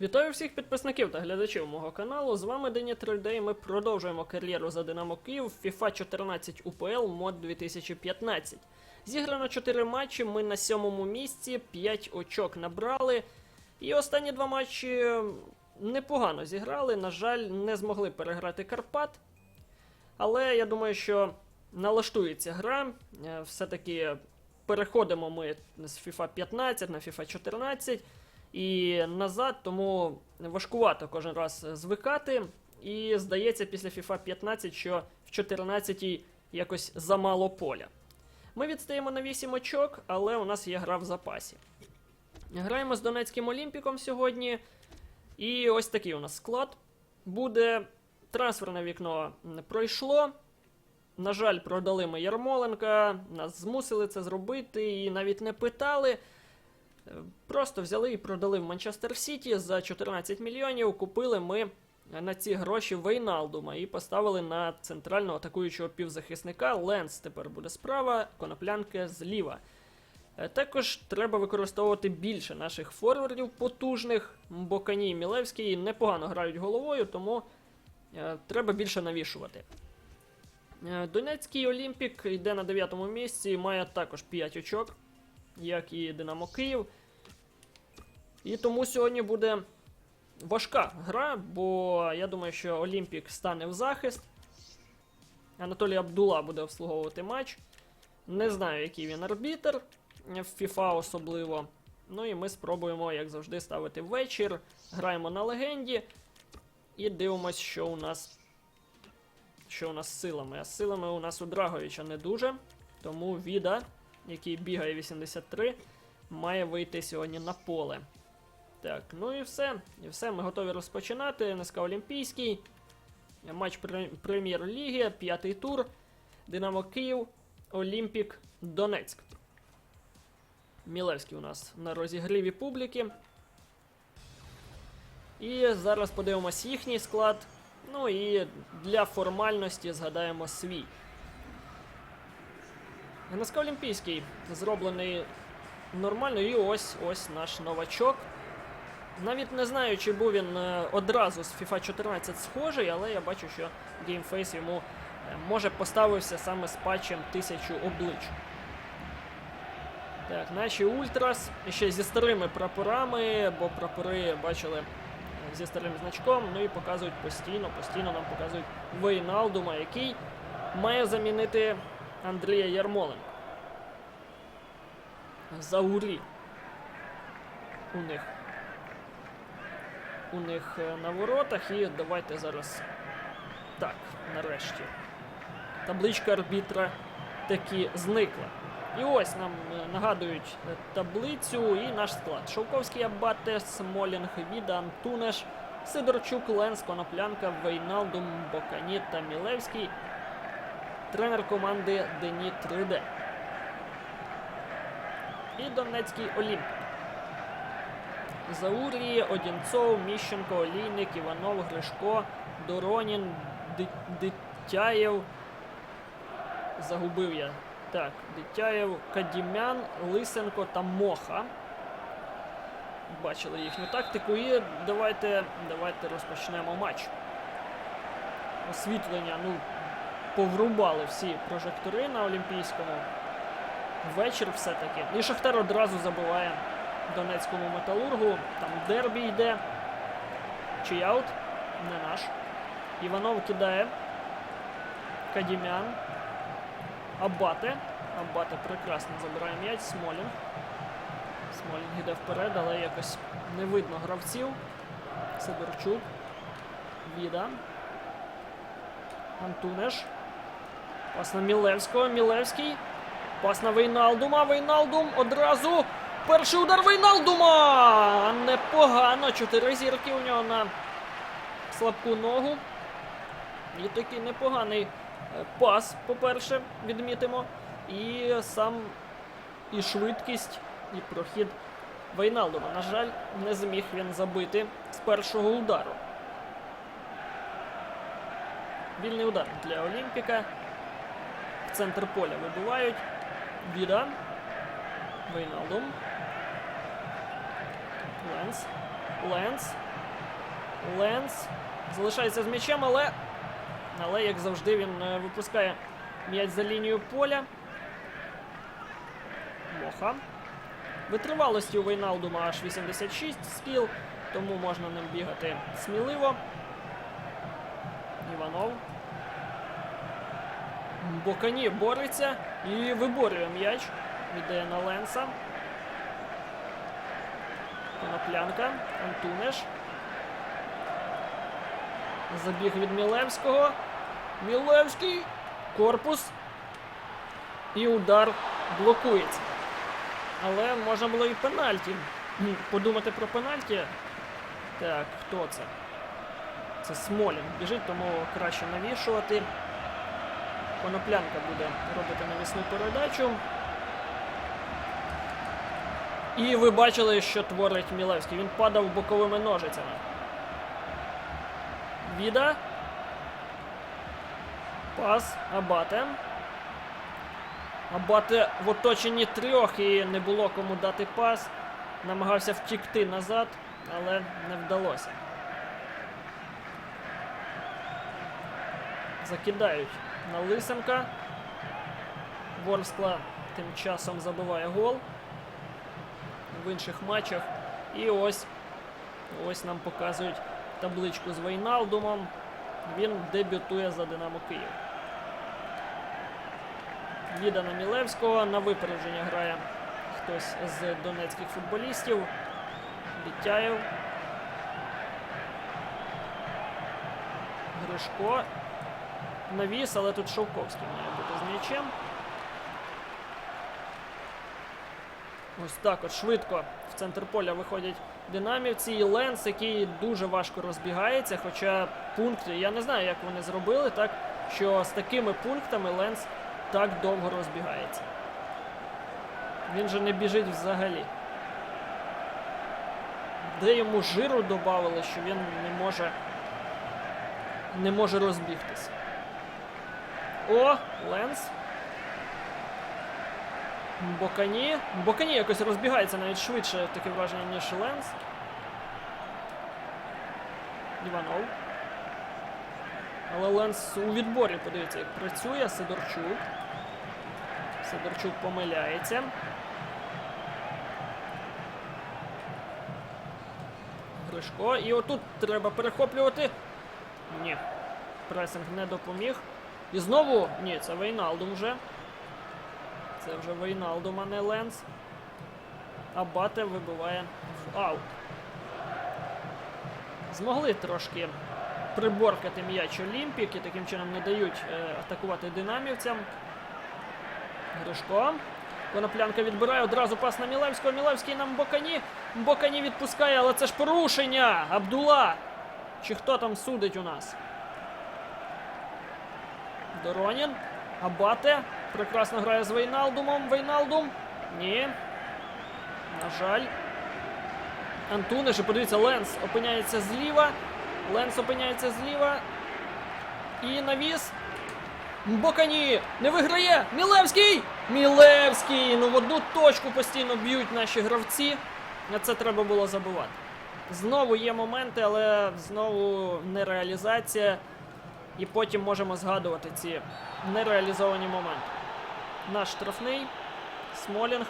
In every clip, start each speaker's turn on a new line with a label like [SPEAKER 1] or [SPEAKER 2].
[SPEAKER 1] Вітаю всіх підписників та глядачів мого каналу. З вами Дені 3D і ми продовжуємо кар'єру за Динамо Київ FIFA 14 UPL мод 2015. Зіграно 4 матчі, ми на сьомому місці, 5 очок набрали. І останні два матчі непогано зіграли. На жаль, не змогли переграти Карпат. Але я думаю, що налаштується гра. Е, Все-таки переходимо ми з FIFA 15 на FIFA 14 і назад, тому важкувато кожен раз звикати. І здається, після FIFA 15, що в 14 якось замало поля. Ми відстаємо на 8 очок, але у нас є гра в запасі. Граємо з Донецьким Олімпіком сьогодні. І ось такий у нас склад. Буде трансферне вікно пройшло. На жаль, продали ми Ярмоленка, нас змусили це зробити і навіть не питали. Просто взяли і продали в Манчестер Сіті за 14 мільйонів. Купили ми на ці гроші Вейналдума і поставили на центрального атакуючого півзахисника. Ленс тепер буде справа, коноплянка зліва. Е, Також треба використовувати більше наших форвардів потужних. Бокані і Мілевський непогано грають головою, тому е, треба більше навішувати. Е, Донецький Олімпік йде на 9 місці, має також 5 очок, як і Динамо Київ. І тому сьогодні буде важка гра, бо я думаю, що Олімпік стане в захист. Анатолій Абдула буде обслуговувати матч. Не знаю, який він арбітр в FIFA особливо. Ну і ми спробуємо, як завжди, ставити вечір. Граємо на легенді і дивимось, що у нас. Що у нас з силами. А з силами у нас у Драговича не дуже. Тому Віда, який бігає 83, має вийти сьогодні на поле. Так, ну і все. І все, ми готові розпочинати. НСК Олімпійський. Матч прем'єр-ліги, п'ятий тур. Динамо Київ, Олімпік, Донецьк. Мілевський у нас на розігріві публіки. І зараз подивимось їхній склад. Ну і для формальності згадаємо свій. НСК Олімпійський зроблений нормально, і ось ось наш новачок. Навіть не знаю, чи був він е, одразу з FIFA 14 схожий, але я бачу, що GameFace йому е, може поставився саме з патчем тисячу облич. Так, наші Ультрас ще зі старими прапорами, бо прапори бачили е, зі старим значком, ну і показують постійно, постійно нам показують Вейналдума, який має замінити Андрія Ярмоленка. Заурі. У них. У них е, на воротах, і давайте зараз. Так, нарешті. Табличка арбітра таки зникла. І ось нам е, нагадують е, таблицю і наш склад. Шовковський Абате, Смолінг, Віда, Антунеш, Сидорчук, Ленс, Коноплянка, Вейналдум, Бокані та Мілевський. Тренер команди Дені 3D. І Донецький Олімпік. Заурі, Одінцов, Міщенко, Олійник, Іванов, Гришко, Доронін, Дитяєв. Загубив я. Так, Дитяєв, Кадімян, Лисенко та Моха. Бачили їхню тактику. І давайте, давайте розпочнемо матч. Освітлення, ну, поврубали всі прожектори на Олімпійському. Вечір все-таки. І Шахтар одразу забиває Донецькому металургу. Там дербі йде. Чий аут? Не наш. Іванов кидає. Кадімян. Абате. Абате прекрасно забирає м'яч. Смолін. Смолін йде вперед, але якось не видно гравців. Сидорчук. Віда. Антунеш. Пас на Мілевського. Мілевський. Пас на Вейналдума. Вейналдум одразу. Перший удар Вейналдума! Непогано. Чотири зірки у нього на слабку ногу. І такий непоганий е, пас, по-перше, відмітимо. І сам і швидкість, і прохід Вейналдума. На жаль, не зміг він забити з першого удару. Вільний удар для Олімпіка. Центр поля вибивають. Віда. Вейналдум. Ленс. Ленс. Ленс залишається з м'ячем, але. Але, як завжди, він е, випускає м'яч за лінію поля. Моха. Витривалості у Вейналдума аж 86 скіл, тому можна ним бігати сміливо. Іванов. Бокані бореться і виборює м'яч. Віддає на Ленса. Коноплянка. Антунеш. Забіг від Мілевського. Мілевський. Корпус. І удар блокується. Але можна було і пенальті. Подумати про пенальті. Так, хто це? Це Смолін біжить, тому краще навішувати. Коноплянка буде робити навісну передачу. І ви бачили, що творить Мілевський. Він падав боковими ножицями. Віда. Пас. Абате. Абате в оточенні трьох і не було кому дати пас. Намагався втікти назад, але не вдалося. Закидають на Лисенка. Ворскла тим часом забиває гол в інших матчах. І ось, ось нам показують табличку з Вейналдумом. Він дебютує за Динамо Київ. Віда на Мілевського. На випередження грає хтось з донецьких футболістів. Вітяєв. Гришко. Навіс, але тут Шовковський має бути з м'ячем. Ось так от швидко в центр поля виходять динамівці і Ленс, який дуже важко розбігається. Хоча пункти, я не знаю, як вони зробили, так що з такими пунктами Ленс так довго розбігається. Він же не біжить взагалі. Де йому жиру додали, що він не може не може розбігтися. О, Ленс. Бокані. Бокані якось розбігається навіть швидше таке враження, ніж Ленс. Іванов. Але Ленс у відборі, подивіться, як працює. Сидорчук. Сидорчук помиляється. Гришко. І отут треба перехоплювати. Ні. Пресинг не допоміг. І знову. Ні, це Вейналдум вже. Це вже Вейналдум, а не Ленс. А Бате вибиває в аут. Змогли трошки приборкати м'яч Олімпік і таким чином не дають е, атакувати динамівцям. Гришко. Коноплянка відбирає одразу пас на Мілевського. Мілевський нам Бокані. Бокані відпускає, але це ж порушення. Абдула. Чи хто там судить у нас? Доронін. Абате. Прекрасно грає з Вейналдумом. Вейналдум. Ні. На жаль. Антуниш, і подивіться, Ленс опиняється зліва. Ленс опиняється зліва. І навіс. Бокані! Не виграє! Мілевський! Мілевський! Ну в одну точку постійно б'ють наші гравці. На це треба було забувати. Знову є моменти, але знову нереалізація. І потім можемо згадувати ці нереалізовані моменти. Наш штрафний. Смолінг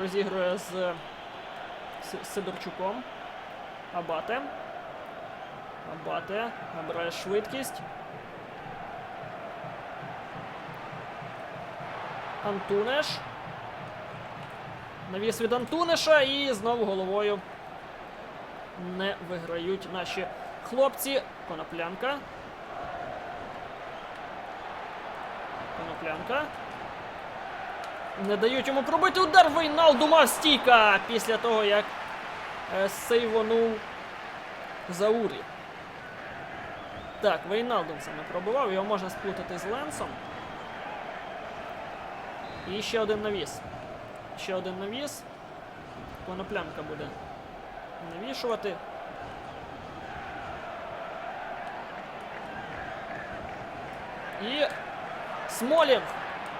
[SPEAKER 1] розігрує з Сидорчуком. Абате. Абате набирає швидкість. Антунеш. Навіс від Антунеша і знову головою не виграють наші хлопці. Коноплянка. Коноплянка. Не дають йому пробити удар Вейналдума стійка після того, як е, сейвонув Заурі. Так, Вейналдум саме пробивав, його можна сплутати з Ленсом. І ще один навіс. Ще один навіс. Коноплянка буде навішувати. І Смолінг.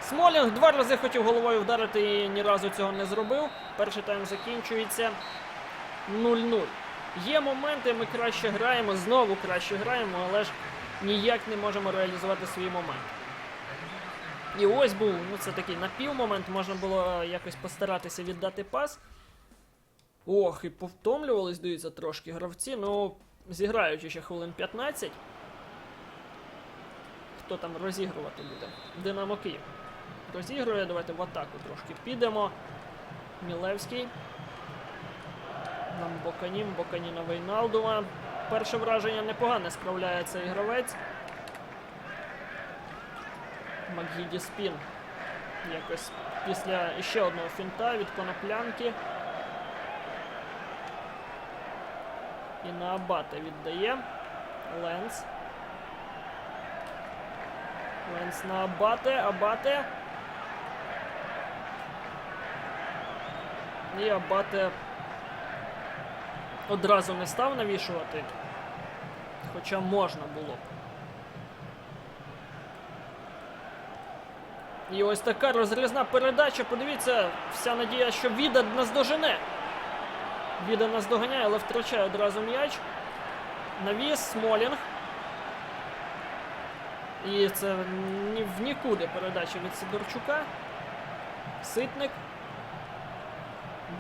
[SPEAKER 1] Смолінг два рази хотів головою вдарити і ні разу цього не зробив. Перший тайм закінчується 0-0. Є моменти, ми краще граємо, знову краще граємо, але ж ніяк не можемо реалізувати свій момент. І ось був, ну це такий напівмомент, можна було якось постаратися віддати пас. Ох, і повтомлювались, дивіться, трошки гравці, ну, зіграючи ще хвилин 15. Хто там розігрувати буде? Динамо Київ. Розігрує, давайте в атаку трошки підемо. Мілевський. Нам Боканім, Боканіна Вейналдума. Перше враження непогане справляє цей гравець. Макгіді Спін. Якось після ще одного фінта від коноплянки. І на Абате віддає. Ленс. Ленс на Абате. Абате. І Абате одразу не став навішувати. Хоча можна було б. І ось така розрізна передача. Подивіться, вся надія, що Віда наздожене. Віда наздоганяє, але втрачає одразу м'яч. Навіс, Смолінг. І це ні, в нікуди передача від Сидорчука. Ситник.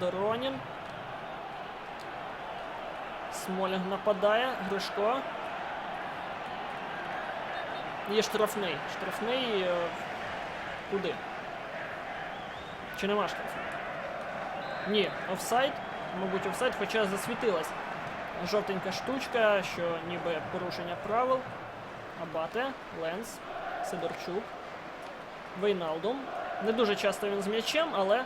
[SPEAKER 1] Доронін. Смолінг нападає. Гришко. І штрафний. Штрафний. е, Куди? Чи нема штрафу? Ні, офсайд. Мабуть, офсайд, хоча засвітилась жовтенька штучка, що ніби порушення правил. Абате, Ленс, Сидорчук, Вейналдум. Не дуже часто він з м'ячем, але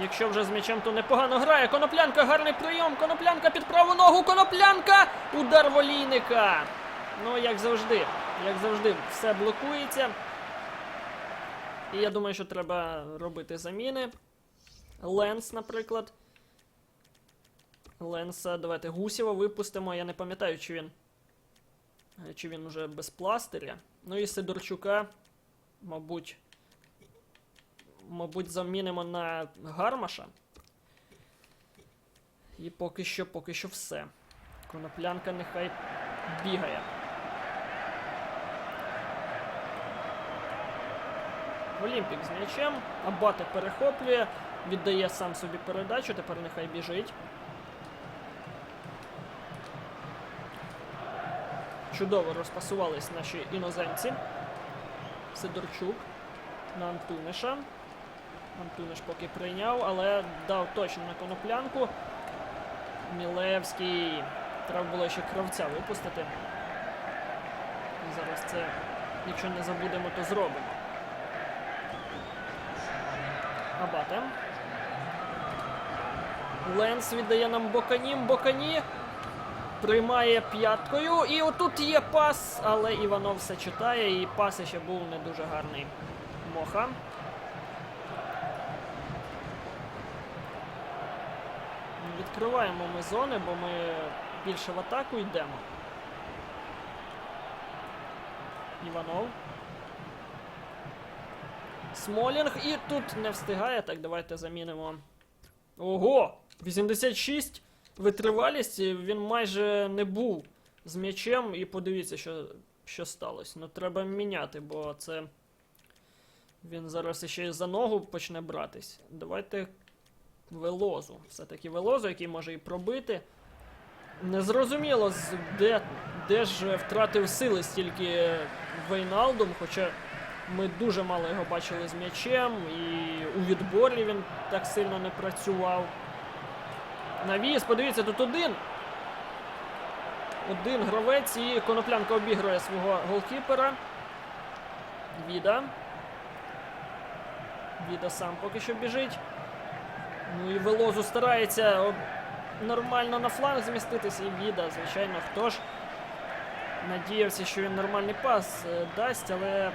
[SPEAKER 1] якщо вже з м'ячем, то непогано грає. Коноплянка, гарний прийом. Коноплянка під праву ногу. Коноплянка! Удар волійника. Ну, як завжди, як завжди, все блокується. І я думаю, що треба робити заміни. Ленс, наприклад. Ленса, давайте Гусєва випустимо. Я не пам'ятаю, чи він. Е, Чи він уже без пластиря. Ну і Сидорчука, мабуть. Мабуть, замінимо на Гармаша. І поки що, поки що все. Коноплянка нехай бігає. Олімпік з м'ячем. Абате перехоплює, віддає сам собі передачу, тепер нехай біжить. Чудово розпасувались наші іноземці. Сидорчук на Антуниша. Антуниш поки прийняв, але дав точно на коноплянку. Мілевський. Треба було ще кравця випустити. І зараз це, якщо не забудемо, то зробимо. Абате. Ленс віддає нам Боканім. Бокані приймає п'яткою. І отут є пас, але Іванов все читає, і пас ще був не дуже гарний. Моха. Відкриваємо ми зони, бо ми більше в атаку йдемо. Іванов. Смолінг і тут не встигає. Так, давайте замінимо. Ого! 86 витривалість. Він майже не був з м'ячем. І подивіться, що, що сталося. Ну, треба міняти, бо це. Він зараз ще й за ногу почне братись. Давайте Велозу. Все-таки Велозу, який може і пробити. Незрозуміло, де, де ж втратив сили стільки Вейналдум, хоча ми дуже мало його бачили з м'ячем, і у відборі він так сильно не працював. Навіс, подивіться, тут один. Один гравець і коноплянка обігрує свого голкіпера. Віда. Віда сам поки що біжить. Ну і Велозу старається нормально на фланг зміститися. І Віда, звичайно, хто ж надіявся, що він нормальний пас е, дасть, але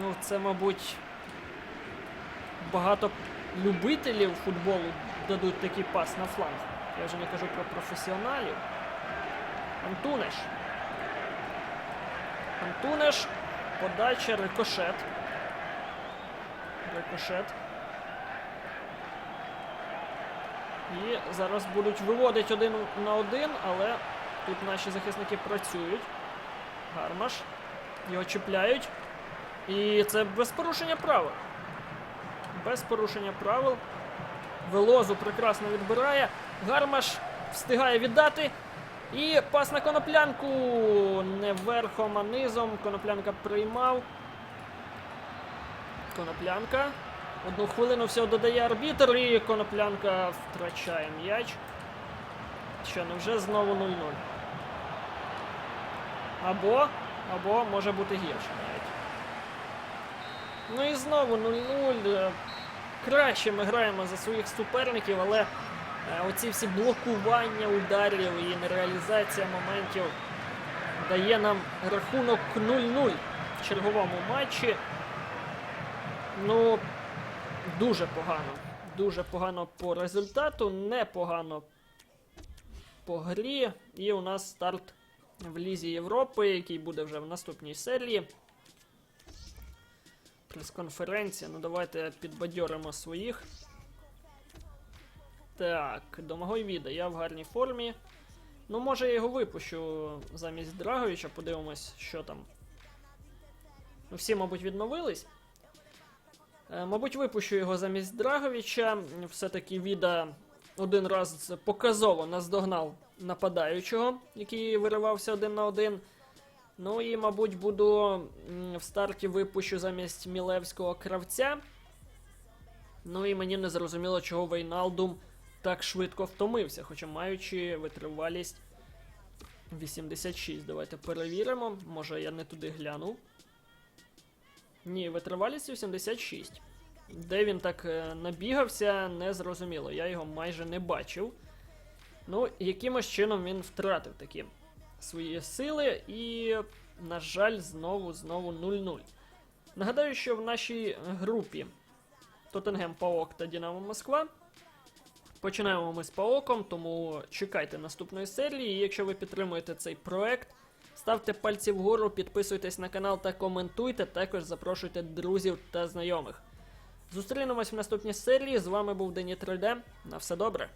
[SPEAKER 1] ну, це, мабуть, багато любителів футболу дадуть такий пас на фланг. Я вже не кажу про професіоналів. Антунеш. Антунеш. Подача, рикошет. Рикошет. І зараз будуть виводити один на один, але тут наші захисники працюють. Гармаш. Його чіпляють. І це без порушення правил. Без порушення правил. Велозу прекрасно відбирає. Гармаш встигає віддати. І пас на коноплянку. Не верхом, а низом. Коноплянка приймав. Коноплянка. Одну хвилину всього додає арбітр, і коноплянка втрачає м'яч. Що, невже знову 0-0? Або, або може бути гірше навіть. Ну і знову 0-0. Краще ми граємо за своїх суперників, але е, оці всі блокування ударів і нереалізація моментів дає нам рахунок 0-0 в черговому матчі. Ну, дуже погано. Дуже погано по результату, непогано по грі. І у нас старт в Лізі Європи, який буде вже в наступній серії. Прес-конференція. Ну давайте підбадьоримо своїх. Так, Домагой Віда, я в гарній формі. Ну, може, я його випущу замість Драговича, подивимось, що там. Ну, всі, мабуть, відновились. Е, Мабуть, випущу його замість Драговича. Все-таки Віда один раз показово наздогнав нападаючого, який виривався один на один. Ну і, мабуть, буду в старті випущу замість Мілевського кравця. Ну і мені не зрозуміло, чого Вейналдум так швидко втомився, хоча маючи витривалість 86. Давайте перевіримо. Може я не туди глянув. Ні, витривалість 86. Де він так е, набігався, не зрозуміло. Я його майже не бачив. Ну, якимось чином він втратив такі свої сили і, на жаль, знову знову 0-0. Нагадаю, що в нашій групі Тоттенгем Паок та Дінамо Москва. Починаємо ми з Паоком, тому чекайте наступної серії. І якщо ви підтримуєте цей проект, ставте пальці вгору, підписуйтесь на канал та коментуйте. Також запрошуйте друзів та знайомих. Зустрінемось в наступній серії. З вами був Дені 3D. На все добре.